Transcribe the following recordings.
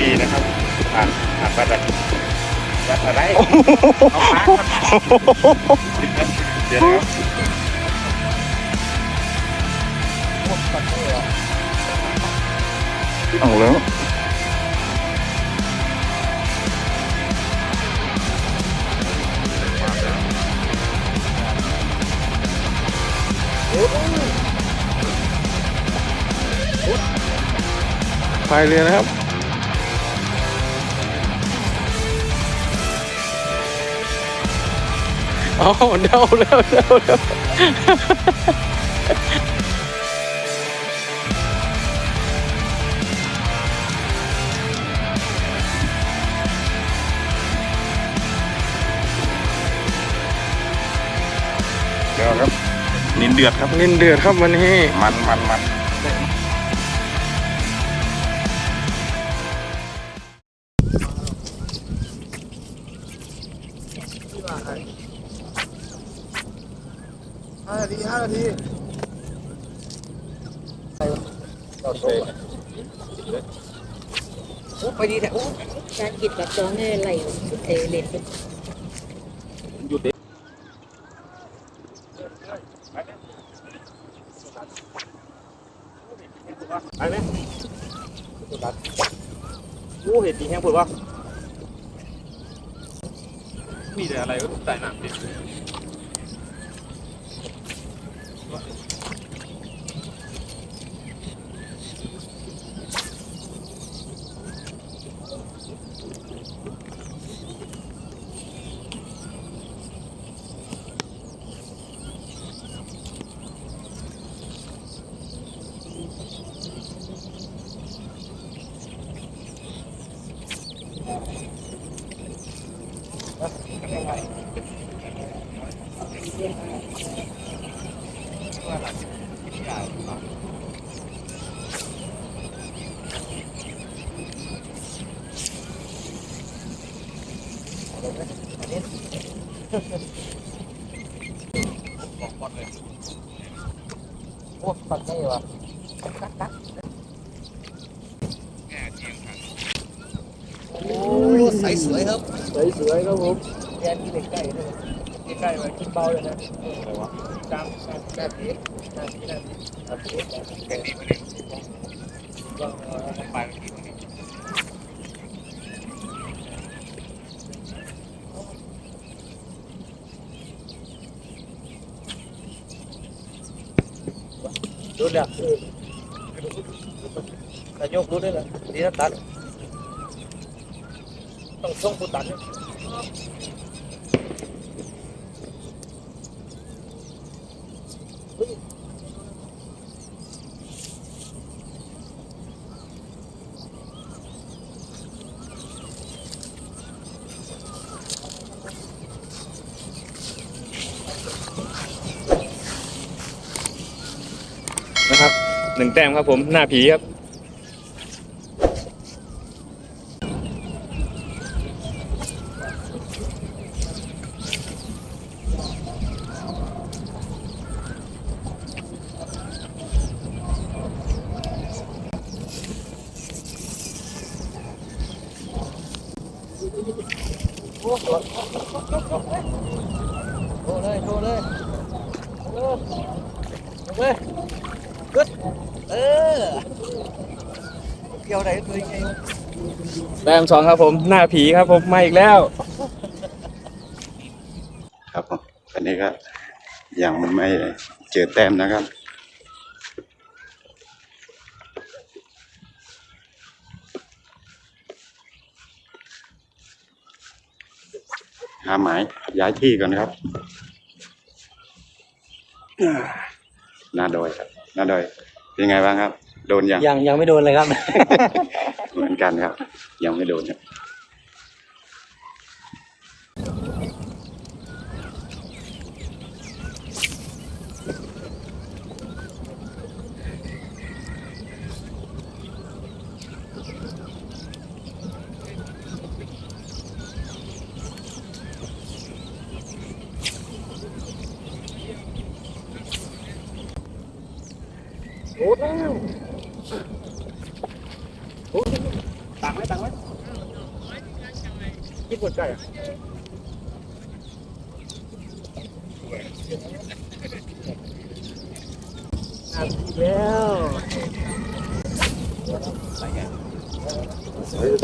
ปีนะครับผ่านผ่านไปแบบวัดอะไรเอาฟ้าครับเดี๋ยวนะครับเอาแล้วพายเรือนะครับ เอาเดาแล้วเดาแล้วเดี๋ยวครับนินเดือดครับ นินเดือดครับวันนี้ มันมันมัน เอเล็ดไปไหมโอ้เห็ดดีแห้งปวดวะมีแต่อะไรก็ใส่น้ำดิ ใสสวยครับใสสวยครับผมแกนกินใกล้ๆด้วยใกล้ๆไว้กินเบาเลยนะอะไรวะกลางกลางกลางพีกลางพีกลางพีกลางพีแกนดีไปเลยก็ไปดูดักนา ยกรู้ด้วยนะดีนะตัด ต้องส่งผู้ตัดนะครับหนึ่งแต้มครับผม หน้าผีครับ โทรเลยโทรเลยโทรเลยโทรเลยกึดเออเกี่ยวไหนตัวยังไง แต้ มสองครับผมหน้าผีครับผมมาอีกแล้ว ครับผมอันนี้ก็ยังมันไม่เจอแต้มนะครับหาหมายย้ายที่ก่อนครับหน้าดอยครับหน้าดอยเป็นไงบ้างครับ โดนยังยังยังไม่โดนเลยครับ เหมือนกันครับ ยังไม่โดนครับ โอ้แล้ วโอ้ตักไหมตังไหมญี่ปุ่นไก่อะอะอีกแล้ว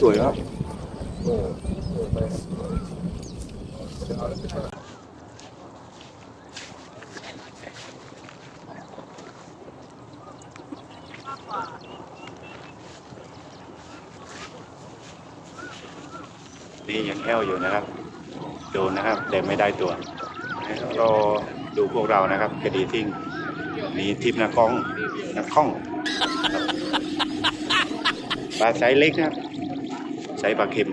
สวยครับ แห้วอยู่นะครับโดนนะครับแต่ไม่ได้ตัวรอดูพวกเรานะครับคดีทิ้งมีทิพย์นักกล้องนักข้องครับปลาไซส์เล็กนะครับไซส์ปลาเค็ม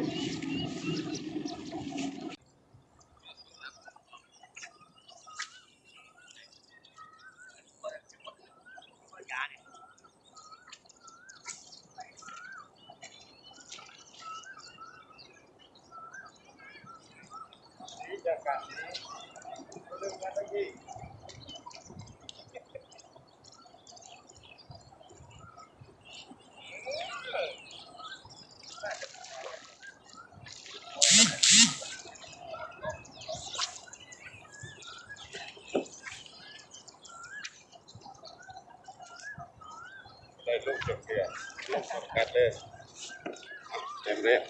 กสำคัญเลยแรก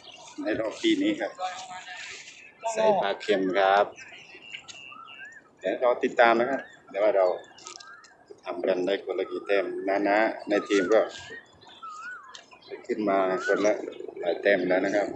ในรอบปีนี้ครับ ใส่ปลาเค็มครับ เดี๋ยวรอติดตามนะครับเดี๋ยวว่าเราทำกันได้คนละกี่แต้มนะนะในทีมก็ ขึ้นมาคนละหลายแต้มแล้วนะครับ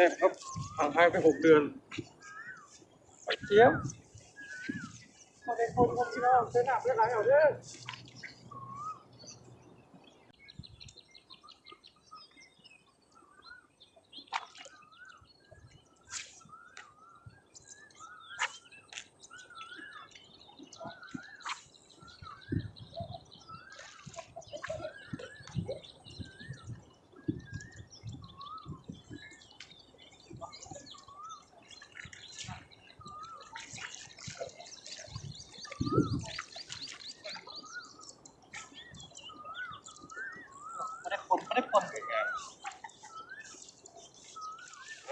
แต้มครับห่างหายไปหกเดือนไปเจี๊ยบมาได้คนคนที่เราเส้นหนักเส้นหลายเอาเด้อ ครั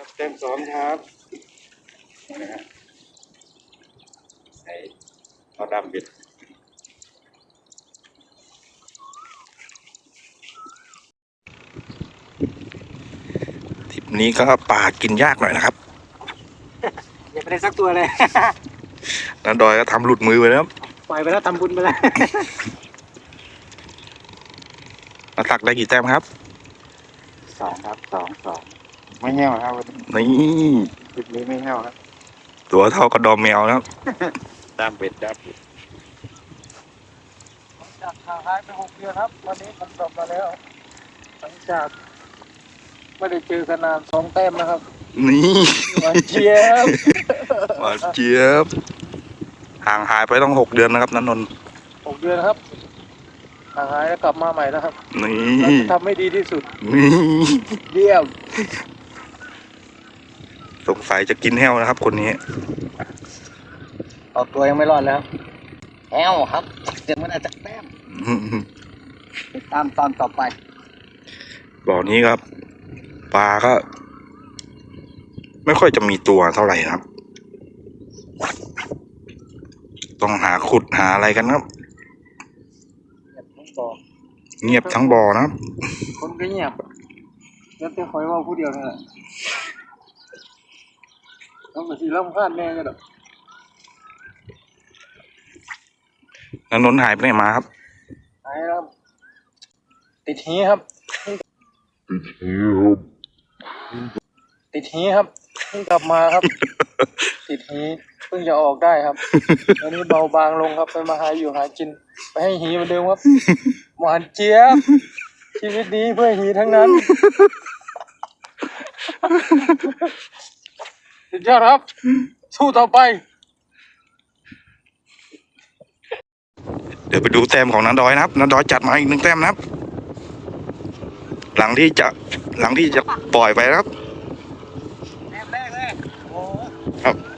บแต้มสองครับนะฮะใส่เอาดำบิดทริปนี้ก็ปลากินยากหน่อยนะครับ ยังไม่ได้สักตัวเลยนันดอยก็ทำหลุดมือไปแล้ว ปล่อยไปแล้วทำบุญไปแล้วนั กตักได้กี่แต้มครับ สองครับสองสองไม่แห้วครับวันนี้นี่คลิปนี้ไม่แห้วครับตัวเท่ากระดอมแมวนะครับดำเบ็ดดำเบ็ดจากห่างหายไปหกเดือนครับ วันนี้ผมกลับมาแล้ว หลังจากไม่ได้เจอกันนานสองแต้มนะครับนี่หวานเจี๊ยบหวานเจี๊ยบห่างหายไปต้องหกเดือนนะครับนันนนท์หกเดือนครับ ห่างหายแล้วกลับมาใหม่นะครับนี่แล้วจะทำให้ดีที่สุดนี่เยี่ยมสงสัยจะกินแห้วนะครับ คนนี้เอาตัวยังไม่รอดแล้วแอวครับเดี๋ยวมันอาจจะแต้มอืมติดตามตอนต่อไปบ่อนี้ครับ ปลาก็ ไม่ค่อยจะมีตัวเท่าไหร่นะครับ ต้องหาขุดหาอะไรกันครับผมบอก เงียบทั้งบ่อนะครับ คนก็เงียบแล้วแต่คอยเว่าผู้เดียวนั่นแหละต้องมาสีร่ำคาญแน่กันดอกนันนนท์หายไปไหนมาครับหายครับติดหีครับติดหีครับเพิ่งกลับมาครับ ติดหี เพิ่งจะออกได้ครับ ตอนนี้เบาบางลงครับไปมาหาอยู่หากิน ไปให้หีเหมือนเดิมครับหวานเจี๊ยบชีวิตนี้เพื่อหีทั้งนั้นสุดยอดครับ สู้ต่อไป เดี๋ยวไปดูแต้มของนันดอยนะครับนันดอยจัดมาอีกหนึ่งแต้มนะครับ หลังที่จะหลังที่จะปล่อยไปนะครับแต้มแรกเลยโอ้ครับดู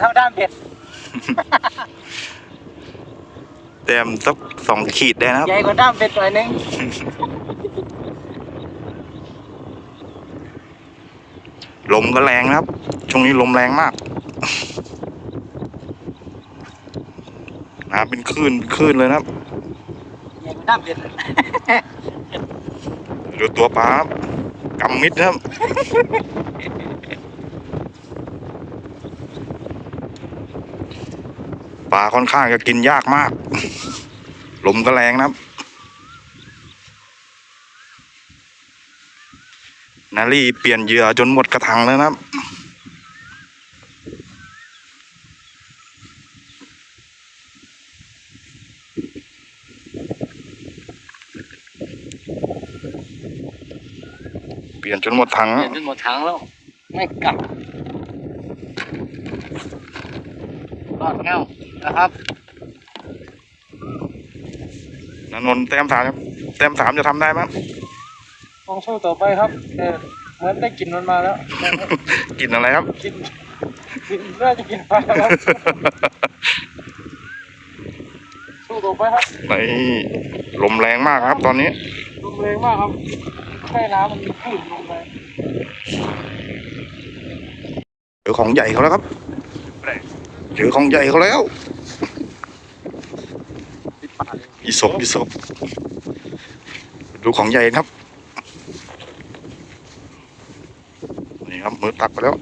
เท่าด้ามเบ็ดแต้มสักสองขีดได้นะครับ ใหญ่กว่าด้ามเบ็ดหน่อยนึงลมก็แรงนะครับ ช่วงนี้ลมแรงมากน้ำเป็นคลื่นคลื่นเลยนะครับใหญ่กว่าด้ามเบ็ดดูตัวปลาครับกำมิดนะครับ ปลาค่อนข้างจะกินยากมาก ลมก็แรงนะครับนาลี่เปลี่ยนเหยื่อจนหมดกระถังแล้วนะครับ เปลี่ยนจนหมดถัง เปลี่ยนจนหมดถังแล้ว ไม่กลับรอดเงา นะครับนนนท์แต้มสามครับแต้มสามจะทำได้ไหมต้องสู้ต่อไปครับเออเหมือนได้กลิ่นมันมาแล้วกินอะไรครับกินกินน่าจะกินปลาครับสู้ต่อไปครับนี่ลมแรงมากครับ ตอนนี้ลมแรงมากครับใต้น้ำมันมีคลื่นลงไปเจอของใหญ่เขาแล้วครับเจอของใหญ่เขาแล้ว อีศบอีศบดูของใหญ่ครับ นี่ครับ มือตักไปแล้ว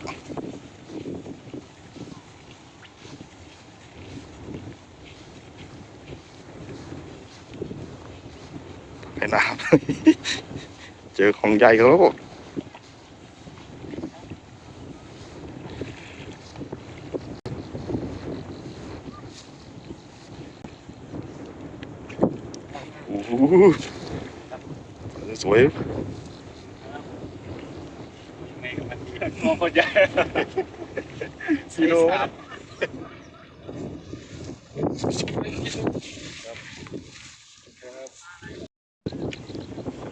ไปน้ำเจอของใหญ่เขาแล้ว โอ้โห สวยมองคนใหญ่ซีโร่ส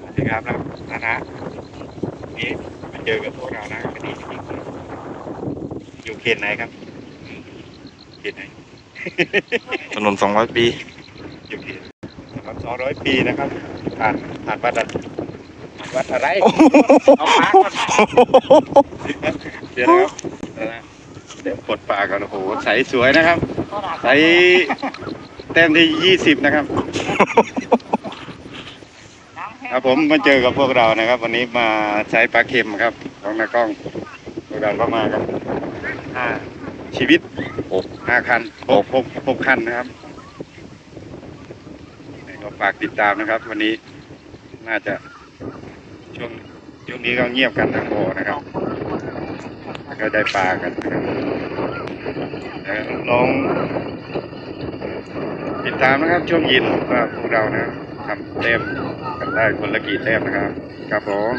วัสดีครับนะนะนะนี่มาเจอกับพวกเรานะวันนี้อยู่เขตไหนครับเขตไหนถนนสองร้อยปี อยู่เขตครับสองร้อย ปีนะครับผ่านผ่านวัดอะผ่านวัดอะไรเอาปาก่อนเดี๋ยวนะครับเดี๋ยวนะเดี๋ยวกดปากก่อนโอ้โหใสสวยนะครับใสแต้มที่ยี่สิบนะครับ ครับผมมาเจอกับพวกเรานะครับ วันนี้มาใช้ปลาเค็มครับของนากล้องพวกเราก็มากันห้าชีวิตหกห้าคันหกหกหกคันนะครับ ฝากติดตามนะครับ วันนี้น่าจะช่วงช่วงนี้ก็เงียบกันทั้งบ่อนะครับ ก็ได้ปลากันนะครับแล้วลองติดตามนะครับ ช่วงเย็นว่าพวกเรานะทำเต็มกันได้คนละกี่แต้มนะครับครับผม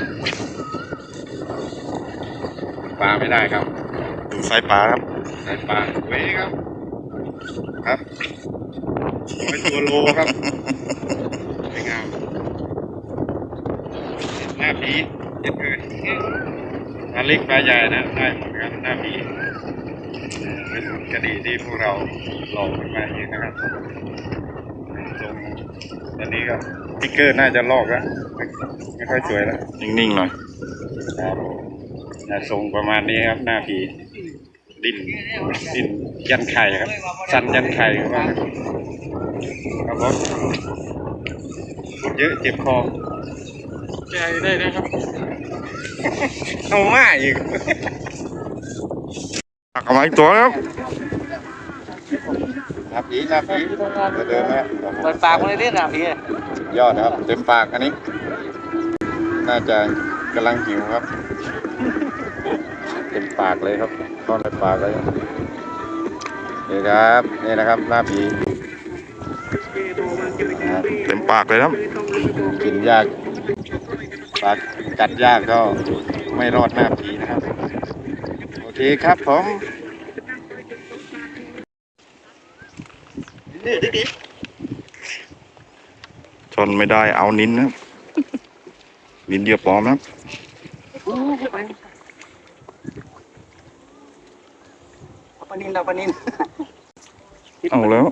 ปลาไม่ได้ครับ ดูไซปลาครับใส่ปลาเว้ยครับ ครับร้อยตัวโลครับสวยงามหน้าผีเจ็ดเลยปลาเล็กปลาใหญ่นะได้หมดครับหน้าผีเป็นคดีที่พวกเราหลอกกันมาเองนะครับตรงตอนนี้ก็สติ๊กเกอร์น่าจะลอกแล้วไม่ไม่ค่อยสวยแล้ว นิ่งๆหน่อยครับนะทรงประมาณนี้ครับหน้าผีดิ้นดิ้น ยันไข่ครับ สันยันไข่ครับครับผมพูดเยอะเจ็บคอใจได้นะครับ เอามาอีกตักเอามาอีกตัวครับไปน้าผีหน้าผีเดินเดินไหมเปิดปากมาเลยดินะพี่ยอดนะครับ เต็มปากอันนี้ น่าจะกำลังหิวครับ เต็มปากเลยครับเข้าในปากเลย นี่ครับนี่นะครับหน้าผีนะครับเต็มปากเลยครับกินยากปากกัดยากก็ไม่รอดหน้าผีนะครับ โอเคครับผมชนไม่ได้เอานินนะครับนินเดียวปลอมนะครับ ปนินเราปนินเอาแล้ว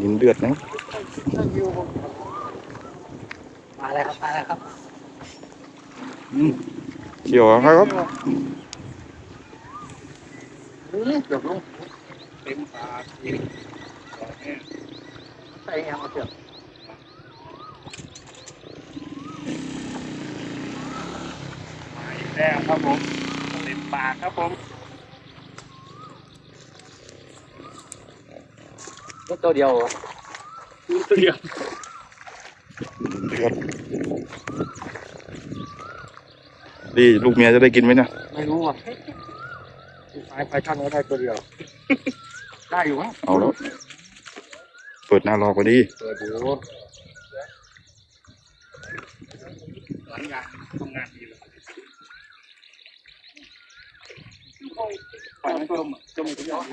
นินเดือดนะครับมาแล้วครับ มาแล้วครับเกี่ยวครับ เกือบลงเต็มปาก ใส่ยังมาเกือบมาอีกแล้วครับผมเต็มปากครับผมตัวเดียวตัวเดียวเดือดดีลูกเมียจะได้กินไหมเนะไม่รู้อะไฟไฟช่างก็ได้ตัวเดียว ได้อยู่วะเอาแล้วเปิดหน้ารอกไปดีเปิดดูหลังงานทำงานดีเลยปล่อยมันจมจมถึงยอด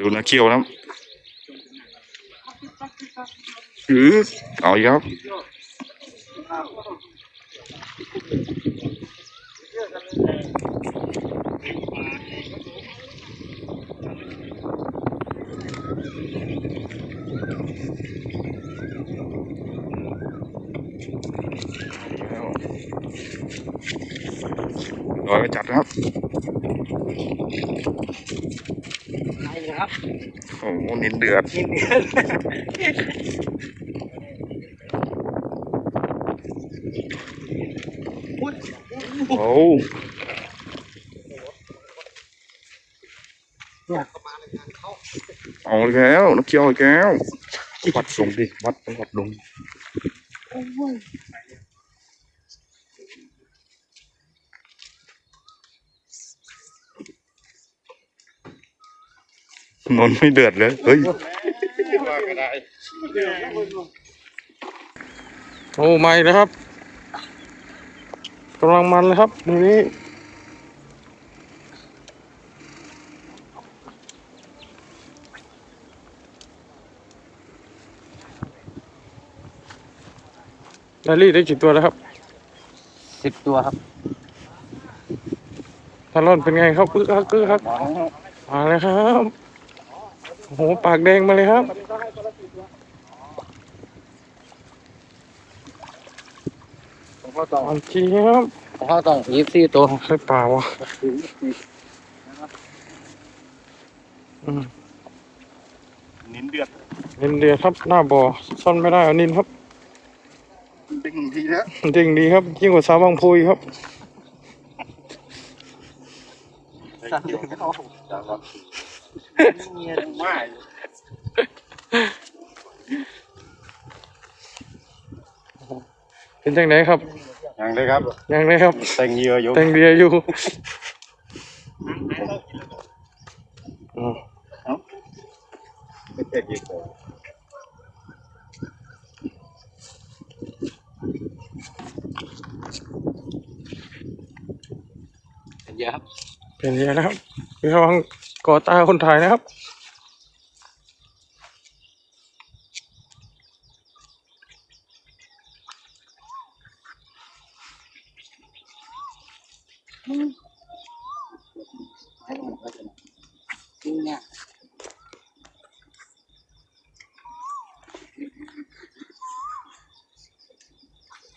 ดูนะเคี่ยวนะอือเอาอีกครับ ร้อยไปจัดนะครับไปเลยครับ โอ้โหนินเดือดกินเดือนโอ้ เอาอีกแล้วนักเคี่ยวอีกแล้ววัดส่งดิวัดไปวัดลงนนท์ไม่เดือดเลยเฮ้ยโอ้ไม่นะครับกำลังมันเลยครับมือนี้ ดาลี่ได้กี่ตัวแล้วครับสิบตัวครับทารอนเป็นไงครับกึกคักกึกคักมาเลยครับโอ้โหปากแดงมาเลยครับ ผมก็ต้องอันจีครับผมก็ต้องยี่สิบสี่ตัวใช่เปล่าวะอืมนินเดือดนินเดียครับหน้าบ่อซ่อนไม่ได้เอานินครับ ดึงทีแล้วจริงดีครับยิ่งกว่าสาวบางพูอีกครับสั่นอยู่ไม่เอาเงียบมากเป็นจังไหนครับยังเลยครับยังไงครับเต็งเหยื่ออยู่แตงเดียอยู่อืมไม่เต็งเหยื่อ เยอะครับเป็นยังไงนะครับพี่ระวังก่อตาคนถ่ายนะครับ เนี่ย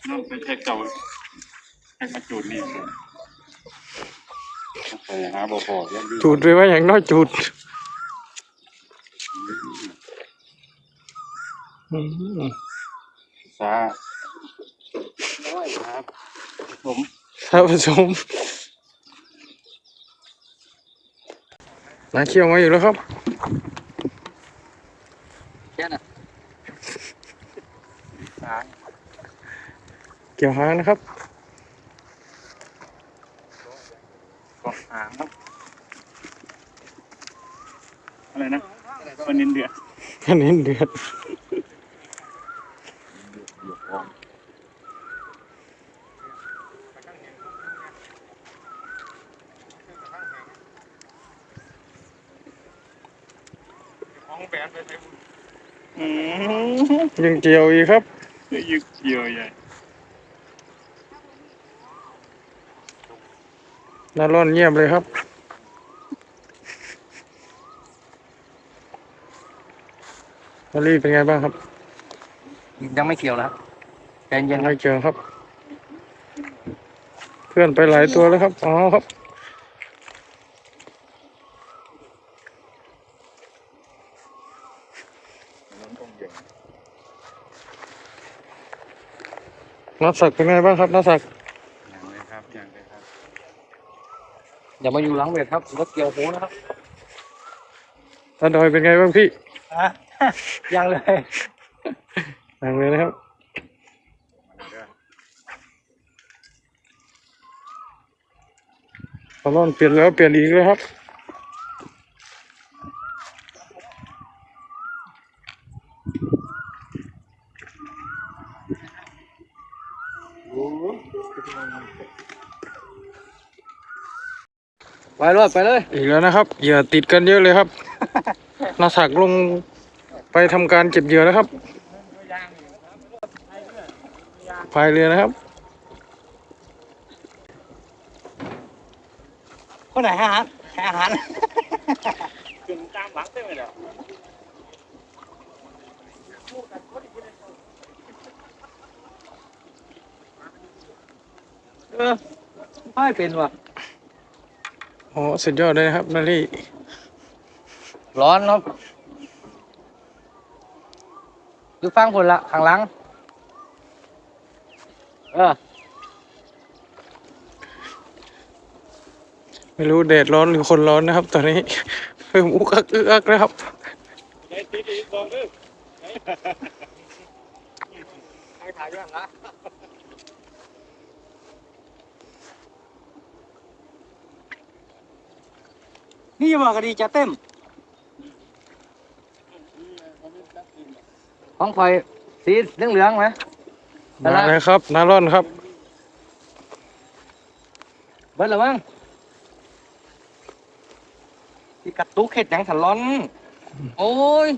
นั่นเป็นแค่เจ้าแค่มาจูดนี่ ไปหาบ่อพอ ยังดีจูดไปว่าอย่างน้อยจูดอืมซาครับผมท่านผู้ชมนาเคี่ยวมาอยู่แล้วครับแค่น่ะเกี่ยวหางนะครับกอหางครับ อะไรนะวันนินเดือดอันนี้เดือดของแบนไปใช้บุญอืมยังเกี่ยวอีกครับ ยึกเกี่ยวใหญ่น่าร้อนเงียบเลยครับ มารีเป็นไงบ้างครับ ยังไม่เกี่ยวนะครับใจเย็ยันงครัไม่บเจอครับ เพื่อนไปหลายตัวแล้วครับอ๋อครับ นักสักเป็นไงบ้างครับนักสักอย่างเลยครับอย่างเลยครับอย่ามาอยู่หลังเวทครับรถเกี่ยวโหนะครับตาดอยเป็นไงบ้างพี่ ยังเลยนั่งเลยนะครับพอร้อนเปลี่ยนแล้วเปลี่ยนอีกเลยครับไปเลยไปเลย อีกแล้วนะครับ เหยื่อติดกันเยอะเลยครับนาสักลงไป ทำการเก็บเหยื่อแล้วครับพายเรือนะครับคนไหนฮะอาหารขึ้นตามหลังได้ไหมเนี่ยเออไม่เป็นว่ะโอ้สุดยอดเลยนะครับนารี่ร้อนครับ ดูฟังผลละข้างหลัง เออ ไม่รู้แดดร้อนหรือคนร้อนนะครับ ตอนนี้ เพิ่มอุกอักอึกอักนะครับไอ้ติดอีกบอกด้วยให้ถ่ายด้วยนะนี่บอกกดีจะเต็ม ของข่อยสีเหลืองเไหมนาเลยครับนาร่อนครับ เบิดหรือมั้งที่กัดตุกเข็ดยังร้อนโอ้ย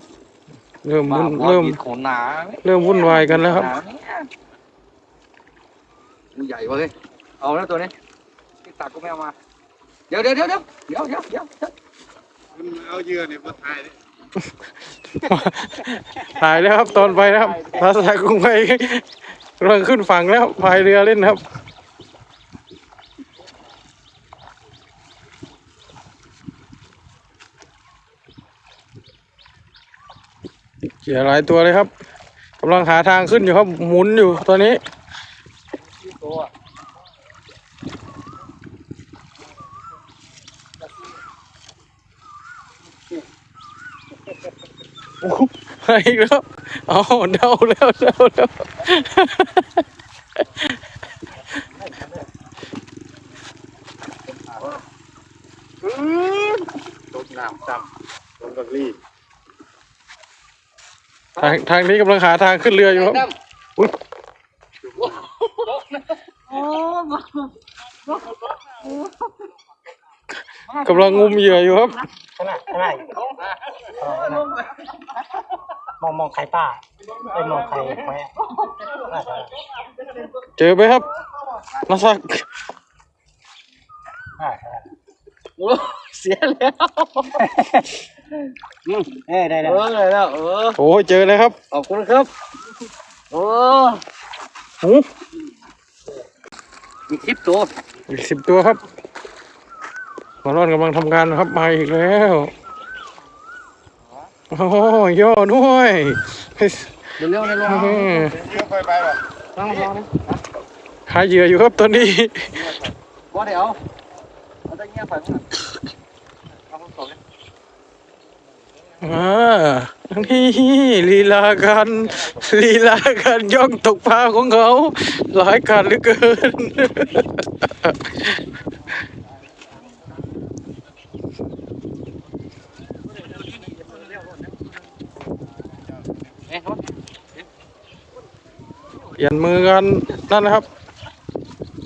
เริ่มวุ่นเริ่มขนหนาเริ่มวุ่นวายกันแล้วครับมันใหญ่วะเลยเอาแล้วตัวนี้ที่ตากก็ไม่เอามา เดี๋ยวเดี๋ยวเดี๋ยวเดี๋ยวเดี๋ยวเดี๋ยวเอาเยื่อเนี่ยมาทายดิ ถ่ายแล้วครับตอนไปนะครับนาสักลงไปกำลังขึ้นฝั่งแล้วพายเรือเล่นครับเกี่ยหลายตัวเลยครับกำลังหาทางขึ้นอยู่ครับหมุนอยู่ตอนนี้ ตัว โอ้โหมา อีกแล้วเอาเดาแล้วเดาแล้วตกน้ำซ้ำลงบักลี่ทางทางนี้กำลังหาทางขึ้นเรืออยู่ครับกำลังงุมเหยื่ออยู่ครับ ขนาดขนาด มองมองใครป้าไอ้มองใครแม่เจอไหมครับนาสักเสียแล้วเออได้แล้วเออได้แล้วเออโอ้ยเจอเลยครับขอบคุณครับโอ้หูมีคลิปตัวอีกสิบตัวครับหมอรอนกำลังทำงานนะครับมาอีกแล้ว โอ้ยย่อด้วยเร็วๆในรถอื้อหือเชื่อไปไปป่ะต้องรองนะหาเหยื่ออยู่ครับตอนนี้บ่าเดี๋ยวเอาตะเงียบไปมั้งเอาคนสองเลยอ่านี่ลีลาการลีลาการย่องตกปลาของเขา หลายการเหลือเกิน เอ้ยครับ เป ลี่ยนมือกันนั่นนะครับ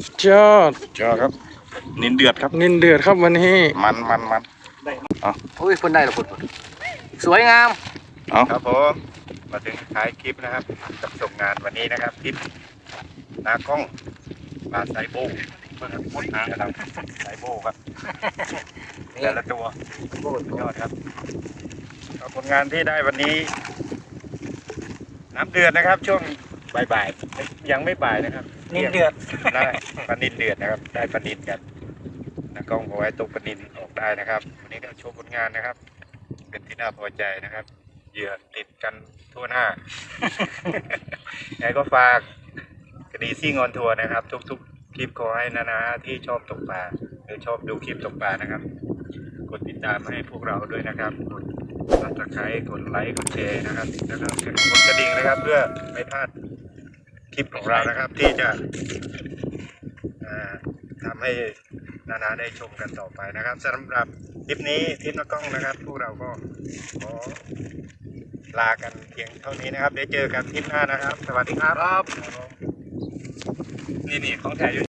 สุดยอดเจ้าครับ นินเดือดครับนินเดือดครับวันนี้มันมันมันอุ้ยคนได้หรอคนสวยงาม เอาครับผมมาถึงท้ายคลิปนะครับกับส่งงานวันนี้นะครับคลิปนากล้องปลาไซโบเปิดพุทธนะครับไซโบครับแต่ละตัวโคตรยอดครับเอาผลงานที่ได้วันนี้ น้ำเดือดนะครับ ช่วง บ่ายๆยังไม่บ่ายนะครับนินเดือดได้ปลานินเดือดนะครับ ได้ปลานินกันนากล้องเอาไว้ตกปลานินออกได้นะครับ วันนี้ก็โชว์ผลงานนะครับ เป็นที่น่าพอใจนะครับเหยื่อติดกันทั่วหน้ายังไงก็ฝากคดีซิ่งออนทัวร์นะครับ ทุกๆ คลิปขอให้นานาที่ชอบตกปลาหรือชอบดูคลิปตกปลานะครับ กดติดตามให้พวกเราด้วยนะครับ กดซับสไครต์กดไลค์กดแชร์นะครับแล้วก็กดกระดิ่งนะครับ เพื่อไม่พลาด คลิปของเรานะครับ ที่จะอ่าทำให้นานาได้ชมกันต่อไปนะครับสำหรับคลิปนี้ทีมนักกล้องนะครับพวกเราก็ขอลากันเพียงเท่านี้นะครับเดี๋ยวเจอกันคลิปหน้านะครับ สวัสดีครับ นี่นี่ของแท้อยู่